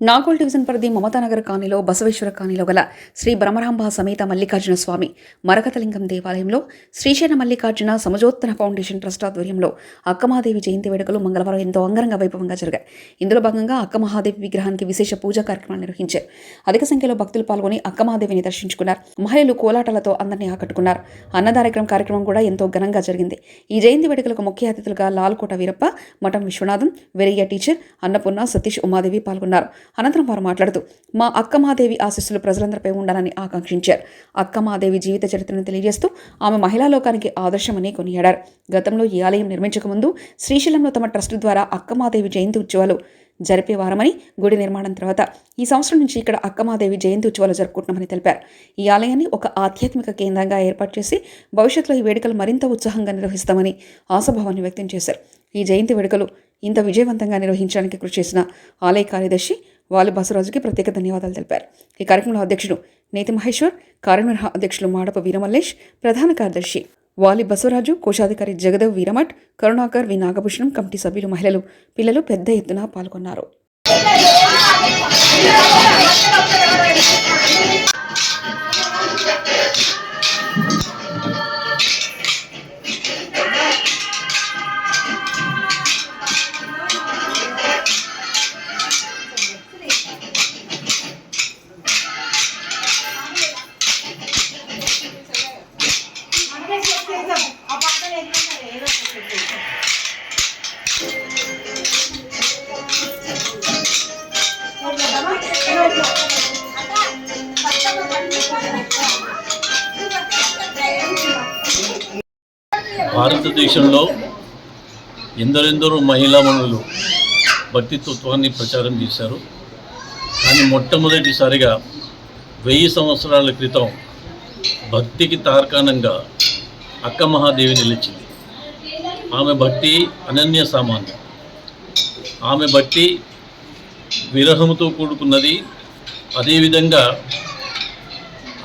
Nagole division పరిధి మమతానగర్ కాలనీలో బసవేశ్వర కాలనీలో గల శ్రీ బ్రహ్మరాంబ సమేత మల్లికార్జున స్వామి మరకతలింగం దేవాలయంలో శ్రీశైల మల్లికార్జున సమజోత్తన ఫౌండేషన్ ట్రస్ట్ ఆధ్వర్యంలో అక్కమాదేవి జయంతి వేడుకలు మంగళవారం ఎంతో అంగరంగ వైభవంగా జరిగాయి. ఇందులో భాగంగా అక్కమహాదేవి విగ్రహానికి విశేష పూజా కార్యక్రమాలు నిర్వహించారు. అధిక సంఖ్యలో భక్తులు పాల్గొని అక్కమాదేవిని దర్శించుకున్నారు. మహిళలు కోలాటాలతో అందరినీ ఆకట్టుకున్నారు. అన్నదారక్రమ కార్యక్రమం కూడా ఎంతో ఘనంగా జరిగింది. ఈ జయంతి వేడుకలకు ముఖ్య అతిథులుగా లాల్కోట వీరప్ప మఠం విశ్వనాథం వెరయ్య టీచర్ అన్నపూర్ణ సతీష్ ఉమాదేవి పాల్గొన్నారు. అనంతరం వారు మాట్లాడుతూ మా అక్కమాదేవి ఆశీస్సులు ప్రజలందరిపై ఉండాలని ఆకాంక్షించారు. అక్కమాదేవి జీవిత చరిత్రను తెలియజేస్తూ ఆమె మహిళా లోకానికి ఆదర్శమని కొనియాడారు. గతంలో ఈ ఆలయం నిర్మించకముందు శ్రీశైలంలో తమ ట్రస్ట్ ద్వారా అక్కమాదేవి జయంతి ఉత్సవాలు జరిపేవారమని గుడి నిర్మాణం తర్వాత ఈ సంవత్సరం నుంచి ఇక్కడ అక్కమాదేవి జయంతి ఉత్సవాలు జరుపుకుంటున్నామని తెలిపారు. ఈ ఆలయాన్ని ఒక ఆధ్యాత్మిక కేంద్రంగా ఏర్పాటు చేసి భవిష్యత్తులో ఈ వేడుకలు మరింత ఉత్సాహంగా నిర్వహిస్తామని ఆశాభావాన్ని వ్యక్తం చేశారు. ఈ జయంతి వేడుకలు ఇంత విజయవంతంగా నిర్వహించడానికి కృషి చేసిన ఆలయ కార్యదర్శి వాలి బసవరాజుకి ప్రత్యేక ధన్యవాదాలు తెలిపారు. ఈ కార్యక్రమంలో అధ్యక్షుడు నేతి మహేశ్వర్ కార్యనిర్వహ అధ్యక్షులు మాడప వీరమల్లేష్ ప్రధాన కార్యదర్శి వాలి బసవరాజు కోశాధికారి జగదేవ్ వీరమఠ్ కరుణాకర్ వి నాగభూషణం కమిటీ సభ్యులు మహిళలు పిల్లలు పెద్ద ఎత్తున పాల్గొన్నారు. భారతదేశంలో ఎందరెందరో మహిళామణులు భక్తితత్వాన్ని ప్రచారం చేశారు. కానీ మొట్టమొదటిసారిగా వెయ్యి సంవత్సరాల క్రితం భక్తికి తార్కాణంగా అక్క మహాదేవి నిలిచింది. ఆమె భక్తి అనన్య సామాన్యం. ఆమె భక్తి విరహముతో కూడుకున్నది. అదేవిధంగా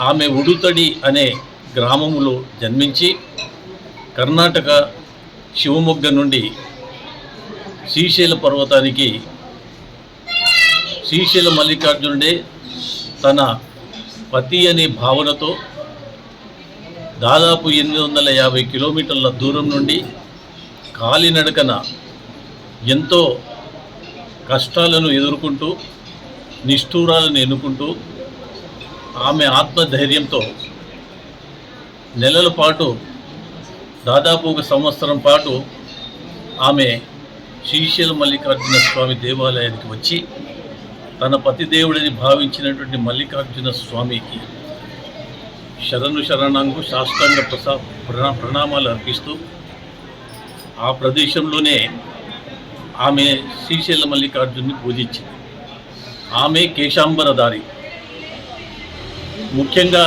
ఆమె ఉడుతడి అనే గ్రామములో జన్మించి కర్ణాటక శివమొగ్గ నుండి శ్రీశైల పర్వతానికి శ్రీశైల మల్లికార్జునుడే తన పతి అనే భావనతో దాదాపు ఎనిమిది వందల యాభై కిలోమీటర్ల దూరం నుండి కాలినడకన ఎంతో కష్టాలను ఎదుర్కొంటూ నిష్ఠూరాలను ఎన్నుకుంటూ ఆమె ఆత్మధైర్యంతో నెలల పాటు దాదాపు ఒక సంవత్సరం పాటు ఆమె శ్రీశైల మల్లికార్జున స్వామి దేవాలయానికి వచ్చి తన పతిదేవుడిని భావించినటువంటి మల్లికార్జున స్వామికి శరణు శరణాంగు శాస్త్రాంగ ప్రసా ప్రణా ప్రణామాలు అర్పిస్తూ ఆ ప్రదేశంలోనే ఆమె శ్రీశైల మల్లికార్జున్ని పూజించింది. ఆమె కేశాంబరధారి. ముఖ్యంగా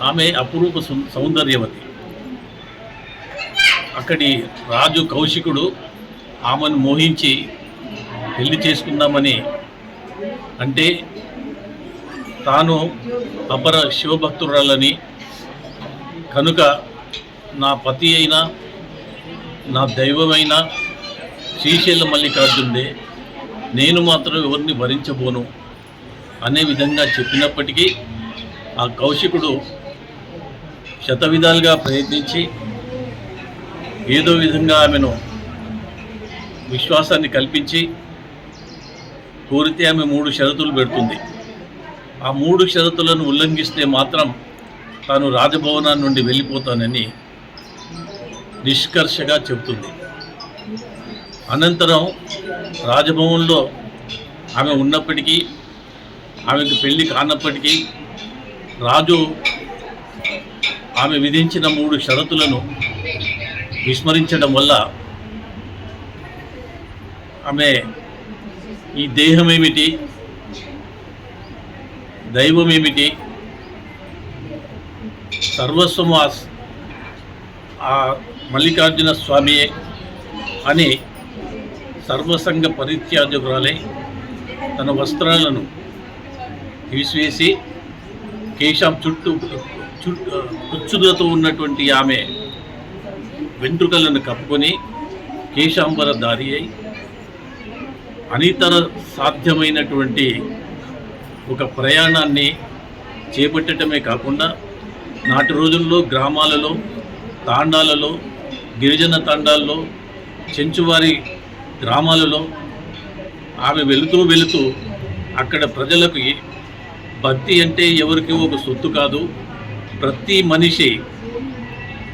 ఆమె అపురూప సౌందర్యవతి. అక్కడి రాజు కౌశికుడు ఆమెను మోహించి పెళ్ళి చేసుకుందామని అంటే తాను అపర శివభక్తురాలని కనుక నా పతి అయినా నా దైవమైన శ్రీశైల మల్లికార్జునుడే నేను మాత్రం ఎవరిని భరించబోను అనే విధంగా చెప్పినప్పటికీ ఆ కౌశికుడు శతవిధాలుగా ప్రయత్నించి ఏదో విధంగా ఆమెను విశ్వాసాన్ని కల్పించి కోరితే ఆమె మూడు షరతులు పెడుతుంది. ఆ మూడు షరతులను ఉల్లంఘిస్తే మాత్రం తాను రాజభవనాన్ని నుండి వెళ్ళిపోతానని నిష్కర్షగా చెబుతుంది. అనంతరం రాజభవన్లో ఆమె ఉన్నప్పటికీ ఆమెకు పెళ్ళి కానప్పటికీ రాజు ఆమె విధించిన మూడు షరతులను విస్మరించడం వల్ల ఆమె ఈ దేహం ఏమిటి దైవం ఏమిటి సర్వస్వము ఆ ఆ మల్లికార్జున స్వామియే అని సర్వసంగ పరిత్యాజకురాలై తన వస్త్రాలను తీసివేసి కేశం చుట్టూ చుట్టూ కుచ్చులతో ఉన్నటువంటి ఆమె వెంట్రుకలను కప్పుకొని కేశాంబర దారి అయి అనితర సాధ్యమైనటువంటి ఒక ప్రయాణాన్ని చేపట్టడమే కాకుండా నాటి రోజుల్లో గ్రామాలలో తాండాలలో గిరిజన తాండాల్లో చెంచువారి గ్రామాలలో ఆమె వెళుతూ వెళుతూ అక్కడ ప్రజలకి భక్తి అంటే ఎవరికి ఒక సొత్తు కాదు. ప్రతి మనిషి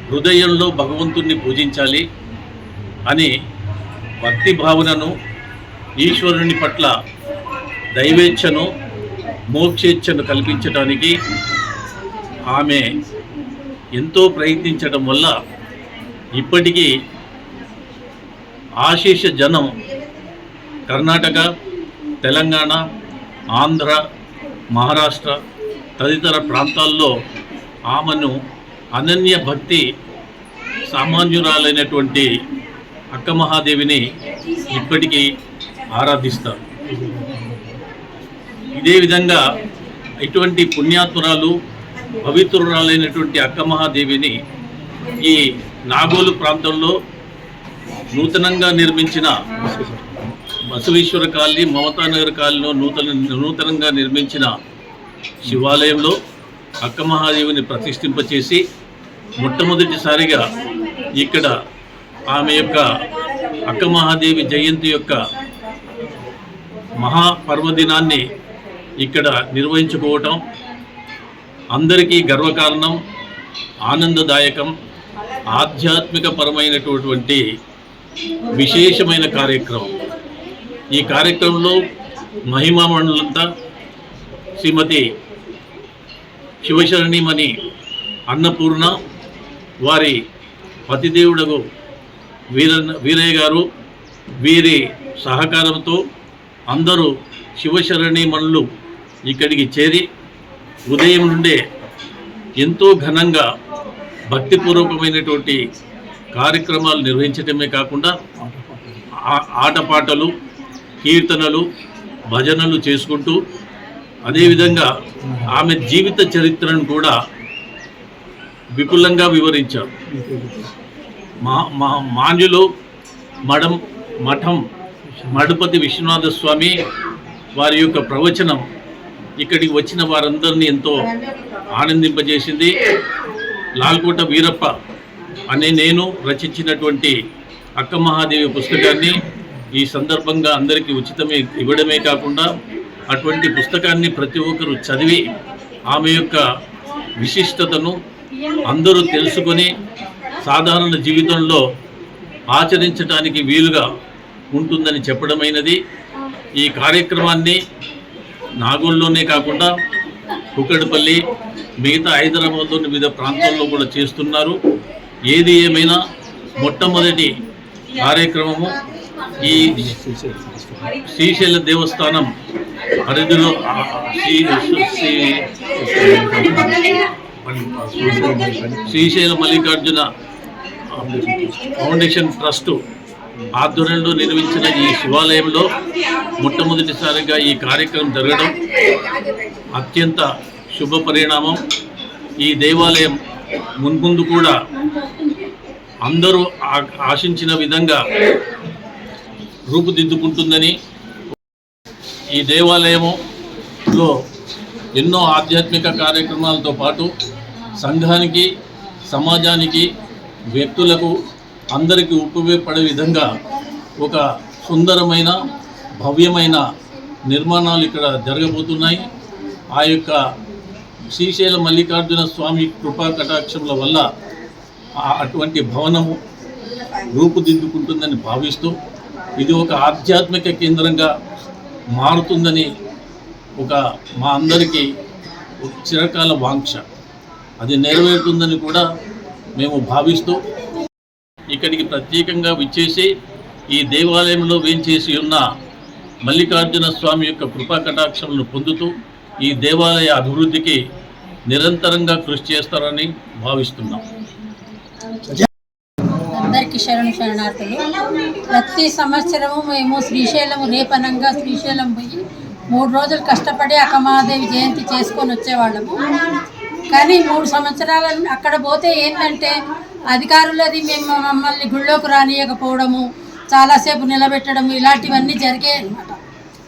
హృదయంలో భగవంతుణ్ణి పూజించాలి అని భక్తి భావనను ఈశ్వరుని పట్ల దైవేచ్ఛను మోక్షేచ్ఛను కల్పించడానికి ఆమె ఎంతో ప్రయత్నించడం వల్ల ఇప్పటికీ ఆశీష జనం కర్ణాటక తెలంగాణ ఆంధ్ర మహారాష్ట్ర తదితర ప్రాంతాల్లో ఆమెను అనన్య భక్తి సామాన్యురాలైనటువంటి అక్క మహాదేవిని ఇప్పటికీ ఆరాధిస్తారు. ఇదే విధంగా ఇటువంటి పుణ్యాత్మురాలు పవిత్రురాలైనటువంటి అక్క మహాదేవిని ఈ నాగోలు ప్రాంతంలో నూతనంగా నిర్మించిన బసవేశ్వర కాలనీ మమతానగర్ కాలనీలో నూతన నూతనంగా నిర్మించిన శివాలయంలో అక్క మహాదేవిని ప్రతిష్ఠింపచేసి మొట్టమొదటిసారిగా ఇక్కడ ఆమె యొక్క అక్క మహాదేవి జయంతి యొక్క మహాపర్వదినాన్ని ఇక్కడ నిర్వహించుకోవటం అందరికీ గర్వకారణం ఆనందదాయకం ఆధ్యాత్మిక పరమైనటువంటి విశేషమైన కార్యక్రమం. ఈ కార్యక్రమంలో మహిమా మండలంతా శ్రీమతి శివశరణిమణి అన్నపూర్ణ వారి పతిదేవుడగు వీర వీరయ్య గారు వీరి సహకారంతో అందరూ శివశరణిమణులు ఇక్కడికి చేరి ఉదయం నుండే ఎంతో ఘనంగా భక్తిపూర్వకమైనటువంటి కార్యక్రమాలు నిర్వహించడమే కాకుండా ఆటపాటలు కీర్తనలు భజనలు చేసుకుంటూ అదేవిధంగా ఆమె జీవిత చరిత్రను కూడా విపులంగా వివరించారు. మా మా మాన్యులు మడం మఠం మడుపతి విశ్వనాథ స్వామి వారి యొక్క ప్రవచనం ఇక్కడికి వచ్చిన వారందరినీ ఎంతో ఆనందింపజేసింది. లాల్కోట వీరప్ప అనే నేను రచించినటువంటి అక్క మహాదేవి పుస్తకాన్ని ఈ సందర్భంగా అందరికీ ఉచితమే ఇవ్వడమే కాకుండా అటువంటి పుస్తకాన్ని ప్రతి ఒక్కరూ చదివి ఆమె యొక్క విశిష్టతను అందరూ తెలుసుకొని సాధారణ జీవితంలో ఆచరించడానికి వీలుగా ఉంటుందని చెప్పడమైనది. ఈ కార్యక్రమాన్ని నాగోల్లోనే కాకుండా కుక్కడపల్లి మిగతా హైదరాబాద్లోని వివిధ ప్రాంతాల్లో కూడా చేస్తున్నారు. ఏది ఏమైనా మొట్టమొదటి కార్యక్రమము ఈ శ్రీశైల దేవస్థానం పరిధిలో ఆ, శ్రీ- శ్రీశైల మల్లికార్జున ఫౌండేషన్ ట్రస్ట్ ఆధ్వర్యంలో నిర్మించిన ఈ శివాలయంలో మొట్టమొదటిసారిగా ఈ కార్యక్రమం జరగడం అత్యంత శుభ పరిణామం. ఈ దేవాలయం మున్ముందు కూడా అందరూ ఆ- ఆశించిన విధంగా రూపుదిద్దుకుంటుందని ఈ దేవాలయములో ఎన్నో ఆధ్యాత్మిక కార్యక్రమాలతో పాటు సంఘానికి సమాజానికి వ్యక్తులకు అందరికీ ఉపయోగపడే విధంగా ఒక సుందరమైన భవ్యమైన నిర్మాణాలు ఇక్కడ జరగబోతున్నాయి. ఆ యొక్క శ్రీశైల మల్లికార్జున స్వామి కృపా కటాక్షముల వల్ల అటువంటి భవనము రూపుదిద్దుకుంటుందని భావిస్తూ ఇది ఒక ఆధ్యాత్మిక కేంద్రంగా మారుతుందని ఒక మా అందరికీ చిరకాల వాంక్ష అది నెరవేరుతుందని కూడా మేము భావిస్తూ ఇక్కడికి ప్రత్యేకంగా విచ్చేసి ఈ దేవాలయంలో వేంచేసి ఉన్న మల్లికార్జున స్వామి యొక్క కృపా కటాక్షములను పొందుతూ ఈ దేవాలయ అభివృద్ధికి నిరంతరంగా కృషి చేస్తారని భావిస్తున్నాం. అందరికీ శరణు శరణార్థులు. ప్రతి సంవత్సరము మేము శ్రీశైలం రేపనంగా శ్రీశైలం పోయి మూడు రోజులు కష్టపడి అక్కమాదేవి జయంతి చేసుకొని వచ్చేవాళ్ళము. కానీ మూడు సంవత్సరాల అక్కడ పోతే ఏంటంటే అధికారులది మేము మమ్మల్ని గుళ్ళోకి రానియకపోవడము చాలాసేపు నిలబెట్టడం ఇలాంటివన్నీ జరిగాయి అనమాట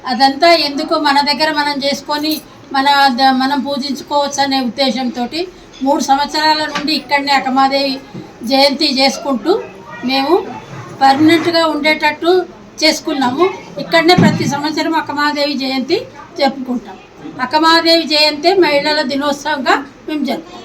అదంతా ఎందుకు మన దగ్గర మనం చేసుకొని మన ద- మనం పూజించుకోవచ్చు అనే ఉద్దేశంతో మూడు సంవత్సరాల నుండి ఇక్కడనే అక్కమాదేవి జయంతి చేసుకుంటూ మేము పర్మనెంట్గా ఉండేటట్టు చేసుకున్నాము. ఇక్కడనే ప్రతి సంవత్సరం అక్కమహాదేవి జయంతి జరుపుకుంటాం. అక్కమహాదేవి జయంతి మహిళల దినోత్సవంగా మేము జరుపుకుంటాం.